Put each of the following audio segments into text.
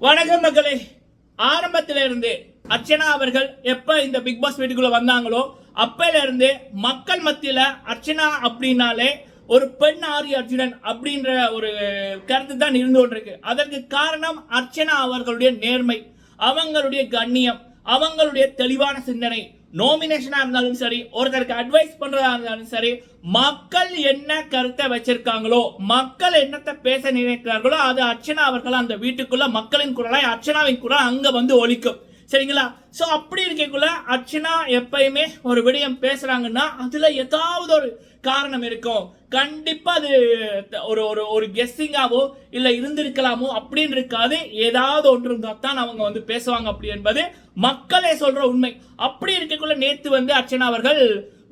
வணக்கம் மக்களே. ஆரம்பத்தில இருந்து அர்ச்சனா அவர்கள் எப்ப இந்த பிக் பாஸ் வீட்டுக்குள்ள வந்தாங்களோ அப்பல இருந்து மக்கள் மத்தியில அர்ச்சனா அப்படின்னாலே ஒரு பெண் ஆரி அர்ஜுனன் அப்படின்ற ஒரு கருத்து தான் இருந்து கொண்டிருக்கு. அதற்கு காரணம் அர்ச்சனா அவர்களுடைய நேர்மை அவங்களுடைய கண்ணியம் அவங்களுடைய தெளிவான சிந்தனை நோமினேஷனாக இருந்தாலும் சரி ஒருத்தருக்கு அட்வைஸ் பண்றதா இருந்தாலும் சரி மக்கள் என்ன கருத்தை வச்சிருக்காங்களோ மக்கள் என்னத்தை பேச நினைக்கிறார்களோ அது அர்ச்சனா அவர்கள் அந்த வீட்டுக்குள்ள மக்களின் குரலாய் அர்ச்சனாவின் குரல் அங்கே வந்து ஒழிக்கும் சரிங்களா? ஸோ அப்படி இருக்கக்குள்ள அர்ச்சனா எப்பயுமே ஒரு விடயம் பேசுறாங்கன்னா அதுல ஏதாவது ஒரு காரணம் இருக்கும். கண்டிப்பா அது ஒரு ஒரு ஒரு கெஸ்ஸிங்காவோ இல்ல இருந்திருக்கலாமோ அப்படின்னு இருக்காது. ஏதாவது ஒன்று இருந்தா தான் அவங்க வந்து பேசுவாங்க அப்படி என்பது மக்களே சொல்ற உண்மை. அப்படி இருக்கக்குள்ள நேத்து வந்து அர்ச்சனா அவர்கள்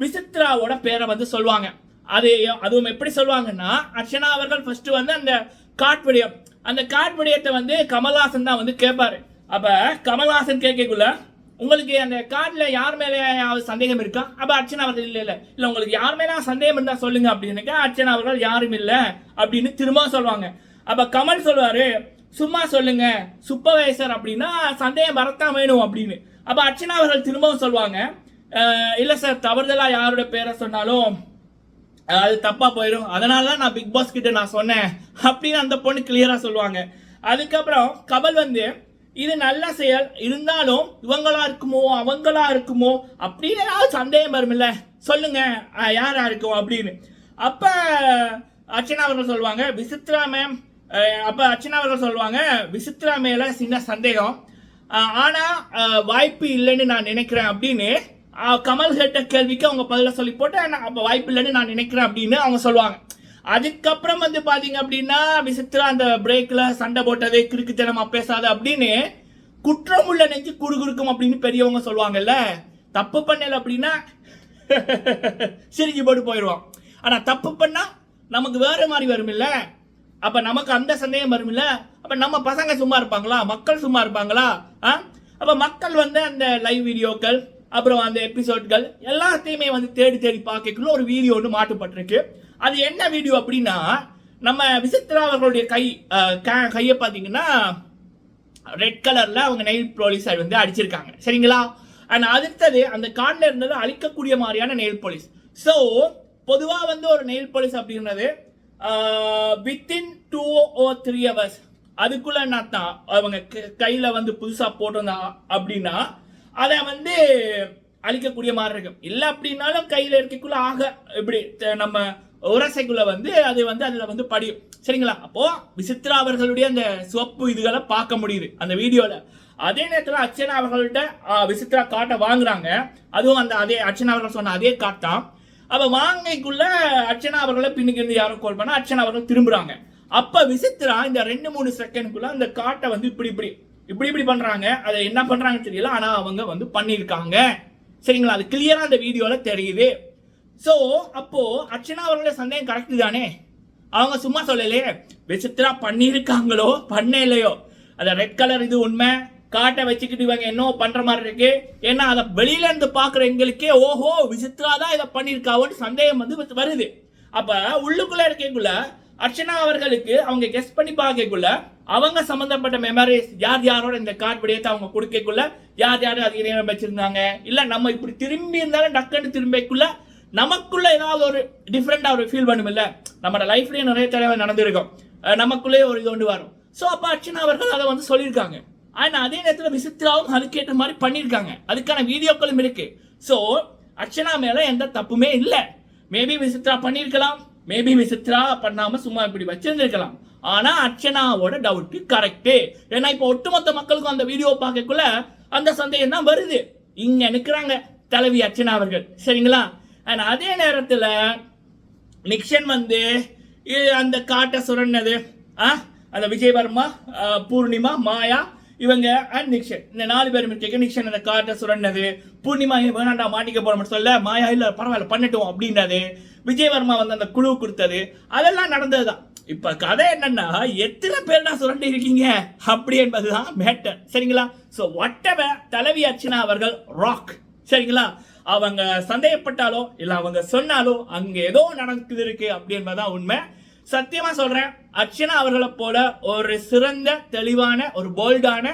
விசித்ராவோட பேரை வந்து சொல்லுவாங்க. அது அதுவும் எப்படி சொல்லுவாங்கன்னா அர்ச்சனா அவர்கள் ஃபர்ஸ்ட் வந்து அந்த காட் விடயம் அந்த காட் விடயத்தை வந்து கமல்ஹாசன் தான் வந்து கேட்பாரு அப்போ கமல்ஹாசன் கேட்கக்குள்ள உங்களுக்கு அந்த கார்டில் யார் மேல சந்தேகம் இருக்கா? அப்போ அர்ச்சனா அவர்கள் இல்லை இல்லை. இல்லை உங்களுக்கு யார் மேலே சந்தேகம் இருந்தால் சொல்லுங்க அப்படின்னு அர்ச்சனா அவர்கள் யாரும் இல்லை அப்படின்னு திரும்ப சொல்லுவாங்க. அப்போ கமல் சொல்லுவார் சும்மா சொல்லுங்க சூப்பர்வைசர் அப்படின்னா சந்தேகம் வரத்தான் வேணும் அப்படின்னு. அப்போ அர்ச்சனா அவர்கள் திரும்பவும் சொல்லுவாங்க இல்லை சார் தவறுதலாக யாரோட பேரை சொன்னாலும் அது தப்பாக போயிடும் அதனால தான் நான் பிக் பாஸ் கிட்ட நான் சொன்னேன் அப்படின்னு அந்த பொண்ணு கிளியராக சொல்லுவாங்க. அதுக்கப்புறம் கமல் வந்து இது நல்ல செயல். இருந்தாலும் இவங்களா இருக்குமோ அவங்களா இருக்குமோ அப்படின்னு ஏதாவது சந்தேகம் வரும்ல. சொல்லுங்க யாரா இருக்கும் அப்படின்னு. அப்ப அர்ச்சனா அவர்கள் சொல்லுவாங்க விசித்ரா மேம் அப்ப அர்ச்சனா அவர்கள் சொல்லுவாங்க விசித்ரா மேல சின்ன சந்தேகம். ஆனா வாய்ப்பு இல்லைன்னு நான் நினைக்கிறேன் அப்படின்னு கமல் கேட்ட கேள்விக்கு அவங்க பதில சொல்லி போட்டு "நான் அப்ப வாய்ப்பு இல்லைன்னு நான் நினைக்கிறேன் அப்படின்னு அவங்க சொல்லுவாங்க. அதுக்கப்புறம் வந்து பாத்தீங்க அப்படின்னா விசித்திரா அந்த பிரேக்ல சண்டை போட்டது கிறுக்குத்தனமா பேசாத அப்படின்னு குற்றமுள்ள நெஞ்சு குறுகுறுக்கும் அப்படின்னு பெரியவங்க சொல்லுவாங்கல்ல. தப்பு பண்ணல அப்படின்னா சிரிஞ்சு போட்டு போயிடுவான். ஆனா தப்பு பண்ணா நமக்கு வேற மாதிரி வருமில்ல. அப்ப நமக்கு அந்த சந்தேகம் வருமில்ல. அப்ப நம்ம பசங்க சும்மா இருப்பாங்களா? மக்கள் சும்மா இருப்பாங்களா? ஆ? அப்ப மக்கள் வந்து அந்த லைவ் வீடியோக்கள் அப்புறம் அந்த எபிசோட்கள் எல்லாத்தையுமே வந்து தேடி தேடி பார்க்கக்குள்ள ஒரு வீடியோ ஒன்று மாட்டுப்பட்டிருக்கு அது என்ன வீடியோ அப்படின்னா நம்ம விசித்ரா அவர்களுடைய கை க- கையை பார்த்தீங்கன்னா ரெட் கலரில் அவங்க நெயில் பாலிஸ் வந்து அடிச்சிருக்காங்க. சரிங்களா? அண்ட் அடுத்தது அந்த கார்டில் இருந்தது அழிக்கக்கூடிய மாதிரியான நெயில் போலீஸ் ஸோ பொதுவாக வந்து ஒரு நெயில் போலீஸ் அப்படின்றது within two or three hours அதுக்குள்ள என்ன தான் அவங்க க- வந்து புதுசாக போட்டிருந்தா அப்படின்னா அதை வந்து அழிக்கக்கூடிய மாதிரி இருக்கும். இல்லை அப்படின்னாலும் கையில் இருக்கக்குள்ள ஆக இப்படி நம்ம உரசைக்குள்ள வந்து அது வந்து அதில் வந்து படியும் சரிங்களா? அப்போ விசித்ரா அவர்களுடைய அந்த சிவப்பு இதுகளை பார்க்க முடியுது அந்த வீடியோவில் அதே நேரத்தில் அர்ச்சனா அவர்கள்ட்ட விசித்ரா காட்டை வாங்குறாங்க. அதுவும் அந்த அதே அர்ச்சனா அவர்கள் சொன்ன அதே காட்டான் அப்போ வாங்கிக்குள்ள அர்ச்சனா அவர்களை பின்னுக்கு இருந்து யாரும் கால் பண்ணால் அர்ச்சனா அவர்கள் திரும்புறாங்க. அப்போ விசித்ரா இந்த ரெண்டு மூணு செகண்ட்குள்ள அந்த காட்டை வந்து இப்படி இப்படி இப்படி இப்படி பண்றாங்க. அதை என்ன பண்றாங்கன்னு தெரியல. ஆனா அவங்க வந்து பண்ணியிருக்காங்க. சரிங்களா? அது கிளியரா அந்த வீடியோல தெரியுது. ஸோ அப்போ அர்ச்சனா அவர்களுடைய சந்தேகம் கரெக்டு தானே? அவங்க சும்மா சொல்லலையே விசித்ரா பண்ணியிருக்காங்களோ? பண்ணலையோ? அந்த ரெட் கலர் இது உண்மை. காட்டை வச்சுக்கிட்டு இவங்க என்ன பண்ற மாதிரி இருக்கு. ஏன்னா அதை வெளியில இருந்து பாக்குற எங்களுக்கே ஓஹோ விசித்ரா தான் இதை பண்ணியிருக்காவோன்னு சந்தேகம் வந்து வருது. அப்ப உள்ளுக்குள்ள இருக்கக்குள்ள அர்ச்சனா அவர்களுக்கு அவங்க கெஸ் பண்ணி பார்க்கக்குள்ள அவங்க சம்பந்தப்பட்ட மெமரிஸ் யார் யாரோட இந்த கார்டு விடயத்தை அவங்க கொடுக்கக்குள்ள யார் யார் அதிக நேரம் வச்சிருந்தாங்க? இல்ல நம்ம இப்படி திரும்பி இருந்தாலும் டக்குன்னு திரும்பிக்குள்ள நமக்குள்ள ஏதாவது ஒரு டிஃப்ரெண்டா ஒரு ஃபீல் பண்ணுமில்ல நம்மளோட லைஃப்லயே நிறைய தடவை நடந்திருக்கும். நமக்குள்ளேயே நமக்குள்ளே ஒரு இது கொண்டு வரும். ஸோ அப்போ அர்ச்சனா அவர்கள் அதை வந்து சொல்லியிருக்காங்க. ஆனால் அதே நேரத்தில் விசித்ராவும் அதுக்கேற்ற மாதிரி பண்ணியிருக்காங்க. அதுக்கான வீடியோக்களும் இருக்கு. ஸோ அர்ச்சனா மேலே எந்த தப்புமே இல்லை. மேபி விசித்ரா பண்ணியிருக்கலாம். மேபி விசித்ரா பண்ணாமல் சும்மா இப்படி வச்சிருந்திருக்கலாம். ஆனால் அர்ச்சனாவோட டவுட்டு கரெக்டு ஏன்னா இப்போ ஒட்டுமொத்த மக்களுக்கும் அந்த வீடியோ பார்க்கக்குள்ள அந்த சந்தேகம் தான் வருது. இங்கே நிற்கிறாங்க தலைவி அர்ச்சனா அவர்கள். சரிங்களா? ஆனால் அதே நேரத்தில் நிக்ஷன் வந்து அந்த காட்டை சுரண்டது. ஆ? அந்த விஜயவர்மா பூர்ணிமா மாயா இவங்க அண்ட் நிக்ஷன் இந்த நாலு பேரும் மிஸ்டேக் நிக்ஷன் அந்த காட்டை சுரண்டது. பூர்ணிமா வேணாண்டா மாட்டிக்க போறோம்னு சொல்ல மாயா இல்லை பரவாயில்ல பண்ணட்டும் அப்படின்றது. விஜயவர்மா வந்து அந்த குழு கொடுத்தது. அதெல்லாம் நடந்ததுதான். இப்போ கதை என்னன்னா எத்தனை பேர் தான் சுரண்டி இருக்கீங்க? அப்படி என்பதுதான் மேட்டர் சரிங்களா? ஸோ ஒட்டவ தலைவி அர்ச்சனா அவர்கள் ராக் சரிங்களா? அவங்க சந்தேகப்பட்டாலோ இல்லை அவங்க சொன்னாலோ அங்கே ஏதோ நடக்குது இருக்கு அப்படி என்பதுதான் உண்மை. சத்தியமா சொல்றேன் அர்ச்சனா அவர்களை போல ஒரு சிறந்த தெளிவான ஒரு போல்டான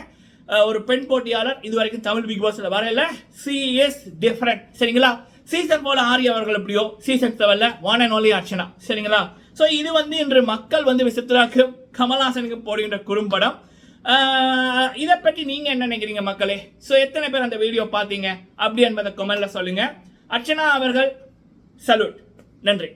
ஒரு பெண் போட்டியாளர் இது வரைக்கும் தமிழ் பிக் பாஸ்ல வரல சி இஸ் டிஃபரெண்ட் சரிங்களா? சீசன் போல ஆரிய அவர்கள் எப்படியோ சீசன் செவன்ல ஒன் அண்ட் ஒன்லி அர்ச்சனா. சரிங்களா? ஸோ இது வந்து இன்று மக்கள் வந்து விசித்ராக்கு கமல்ஹாசனுக்கு போடுகின்ற குறும்படம். இதை பற்றி நீங்கள் என்ன நினைக்கிறீங்க மக்களே? ஸோ எத்தனை பேர் அந்த வீடியோ பார்த்தீங்க? அப்படி என்பதை கமெண்ட்ல சொல்லுங்க. அர்ச்சனா அவர்கள் சல்யூட் நன்றி.